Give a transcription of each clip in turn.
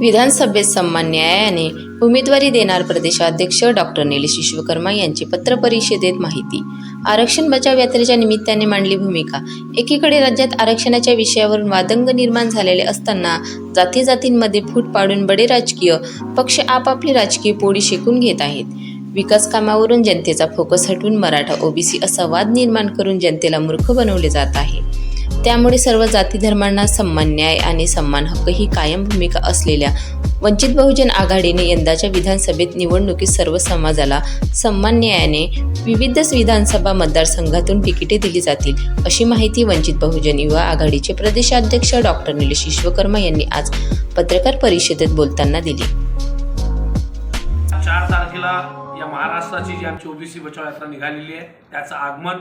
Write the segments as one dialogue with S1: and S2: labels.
S1: विधानसभेत सन्मान न्यायालयाने उमेदवारी देणार प्रदेशाध्यक्ष डॉक्टर निलेश विश्वकर्मा यांची पत्रपरिषदेत माहिती. आरक्षण बचाव यात्रेच्या निमित्ताने मांडली भूमिका. एकीकडे राज्यात आरक्षणाच्या विषयावरून वादंग निर्माण झालेले असताना जाती जातींमध्ये फूट पाडून बडे राजकीय पक्ष आपापली राजकीय पोळी शेकून घेत आहेत. विकास कामावरून जनतेचा फोकस हटवून मराठा ओबीसी असा वाद निर्माण करून जनतेला मूर्ख बनवले जात आहे. त्यामुळे सर्व जाती धर्मांना सन्मान न्याय आणि सन्मान हक्क ही कायम भूमिका असलेल्या वंचित बहुजन आघाडीने यंदाच्या विधानसभेत निवडणुकीत सर्व समाजाला सन्मान न्यायाने विविध विधानसभा मतदारसंघातून तिकिटे दिली जातील अशी माहिती वंचित बहुजन युवा आघाडीचे प्रदेशाध्यक्ष डॉक्टर निलेश विश्वकर्मा यांनी आज पत्रकार परिषदेत बोलताना दिली.
S2: चार तारखेला या महाराष्ट्राची जी आमची ओबीसी बचाव यात्रा निघालेली आहे त्याचं आगमन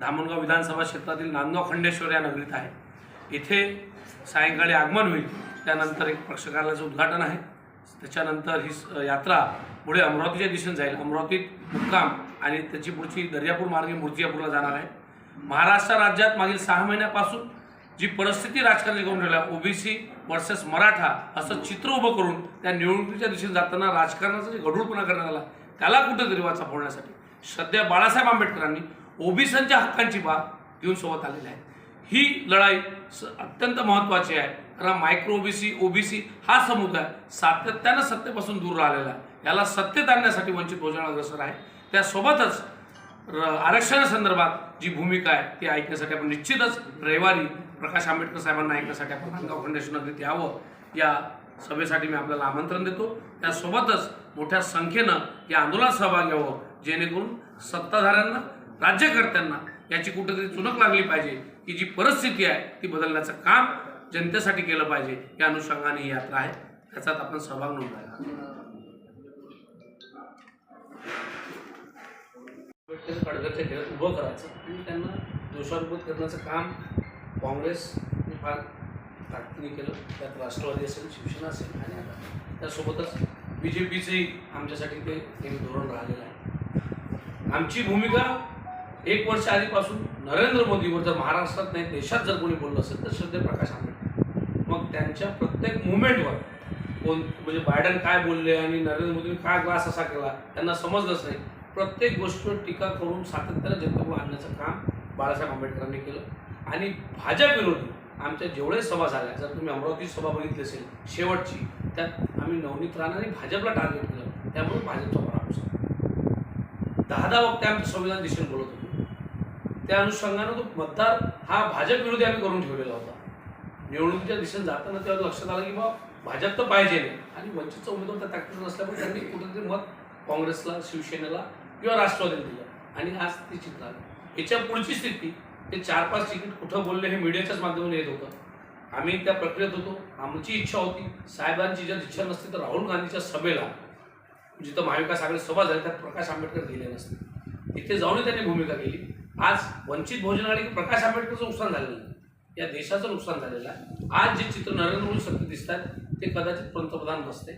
S2: धामणगाव विधानसभा क्षेत्रातील नांदगाव खंडेश्वर या नगरीत आहे. इथे सायंकाळी आगमन होईल. त्यानंतर एक प्रक्षकालयाचं उद्घाटन आहे. त्याच्यानंतर ही यात्रा पुढे अमरावतीच्या दिशेने जाईल. अमरावतीत मुक्काम आणि त्याची पुढची दर्यापूर मार्गे मूर्तिजापूरला जाणार आहे. महाराष्ट्र राज्यात मागील सहा महिन्यापासून जी परिस्थिती राजकारणी करून ठेवल्या ओबीसी वर्सेस मराठा असं चित्र उभं करून त्या निवडणुकीच्या दिशेने जाताना राजकारणाचा जे गढूळपणा करण्यात आला त्याला कुठेतरी वाचा फोडण्यासाठी. सध्या बाळासाहेब आंबेडकरांनी ओबीसींच्या हक्कांची बाब घेऊन सोबत आलेली आहे ही लढाई स अत्यंत महत्त्वाची आहे. कारण मायक्रो ओबीसी ओबीसी हा समुदाय सातत्यानं सत्तेपासून दूर राहिलेला आहे. याला सत्तेत आणण्यासाठी वंचित बहुजन अग्रसर आहे त्यासोबतच र- आरक्षणासंदर्भात जी भूमिका आहे ती ऐकण्यासाठी आपण निश्चितच रविवारी प्रकाश आंबेडकर साहेबांना ऐकण्यासाठी आपण खानगाव फाउंडेशन अगदी यावं. या सभेसाठी मी आपल्याला आमंत्रण देतो. त्यासोबतच मोठ्या संख्येनं या आंदोलनात सहभागी व्हावं. जेणेकरून सत्ताधाऱ्यांना राज्यकर्त्यांना याची कुठेतरी चुनक लागली पाहिजे. की जी परिस्थिती आहे ती बदलण्याचं काम जनतेसाठी केलं पाहिजे. या अनुषंगाने ही यात्रा आहे. त्याच्यात आपण सहभाग नोंदवायला आंबेडकर कडगरच्या उभं करायचं आणि त्यांना दोषारोपित करण्याचं काम काँग्रेसने फार ताकदीने केलं. त्यात राष्ट्रवादी असेल शिवसेना असेल आणि आता त्यासोबतच बी जे पीचंही आमच्यासाठी ते एक धोरण राहिलेलं आहे. आमची भूमिका एक वर्ष आधीपासून नरेंद्र मोदीवर जर महाराष्ट्रात नाही देशात जर कोणी बोललं असेल तर श्रद्धे प्रकाश आंबेडकर. मग त्यांच्या प्रत्येक मुवमेंटवर कोण म्हणजे बायडन काय बोलले आणि नरेंद्र मोदींनी काय ग्लास असा केला त्यांना समजलंच नाही. प्रत्येक गोष्टीवर टीका करून सातत्याने जनतेपुढे आणण्याचं काम बाळासाहेब आंबेडकरांनी केलं. आणि भाजप विरोधी आमच्या जेवढे सभा झाल्या जर तुम्ही अमरावती सभा बघितली असेल शेवटची त्यात आम्ही नवनीत राणाने भाजपला टार्गेट केलं. त्यामुळे भाजपचा पराभव झाला. दहा दहा वक्ते आमचं संविधान दिशेने बोलत होतो. त्या अनुषंगानं तो मतदार हा भाजप विरोधी आम्ही करून ठेवलेला होता. निवडणुकीच्या दिशेने जाताना तेव्हा लक्षात आलं की बा भाजप तर पाहिजे नाही. आणि वंचितचा उमेदवार त्या ताकदीचा नसल्यामुळे त्यांनी कुठेतरी मत काँग्रेसला शिवसेनेला किंवा राष्ट्रवादीला दिलं. आणि आज ती चित्र आली. याच्या पुढची स्थिती ते चार पाच तिकीट कुठं बोलले हे मीडियाच्याच माध्यमातून येत होतं. आम्ही त्या प्रक्रियेत होतो. आमची इच्छा होती साहेबांची जर इच्छा नसती तर राहुल गांधीच्या सभेला जिथं महाविकास आघाडी सभा झाली त्यात प्रकाश आंबेडकर गेले नसते. तिथे जाऊनही त्यांनी भूमिका केली. आज वंचित बहुजन आघाडी प्रकाश आंबेडकरचं नुकसान झालेलं नाही. या देशाचं नुकसान झालेलं आहे. आज जे चित्र नरेंद्र मोदी सत्य दिसतात ते कदाचित पंतप्रधान नसते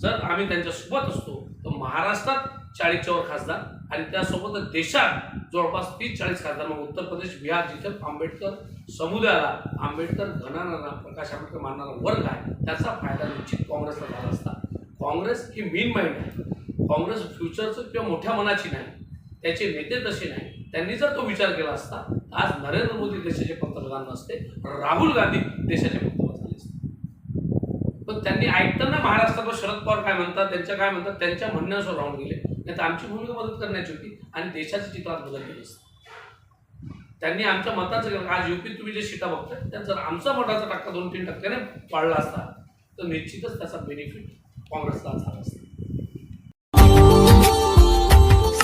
S2: जर आम्ही त्यांच्यासोबत असतो तर महाराष्ट्रात चाळीसच्यावर खासदार आणि त्यासोबतच देशात जवळपास तीस चाळीस खासदार मग उत्तर प्रदेश बिहार जिथे आंबेडकर समुदायाला आंबेडकर घणारा प्रकाश आंबेडकर मानणारा वर्ग आहे त्याचा फायदा निश्चित काँग्रेसला झाला असता. काँग्रेस ही मेन माइंड आहे. काँग्रेस फ्युचरचं किंवा मोठ्या मनाची नाही. त्याचे नेते तसे नाही. त्यांनी जर तो विचार केला असता आज नरेंद्र मोदी देशाचे पंतप्रधान नसते राहुल गांधी देशाचे पंतप्रधान झाले असते. पण त्यांनी ऐकताना महाराष्ट्रात शरद पवार काय म्हणतात त्यांच्या काय म्हणतात त्यांच्या म्हणण्यानुसार राहून गेले. नाही तर आमची भूमिका मदत करण्याची होती आणि देशाच्या चित्रात बदल केली असते. त्यांनी आमच्या मताचं केलं. आज युपीत तुम्ही जे शिटा बघताय त्यात जर आमचा मताचा टक्का दोन तीन टक्क्याने वाढला असता तर निश्चितच त्याचा बेनिफिट काँग्रेसला झाला असता.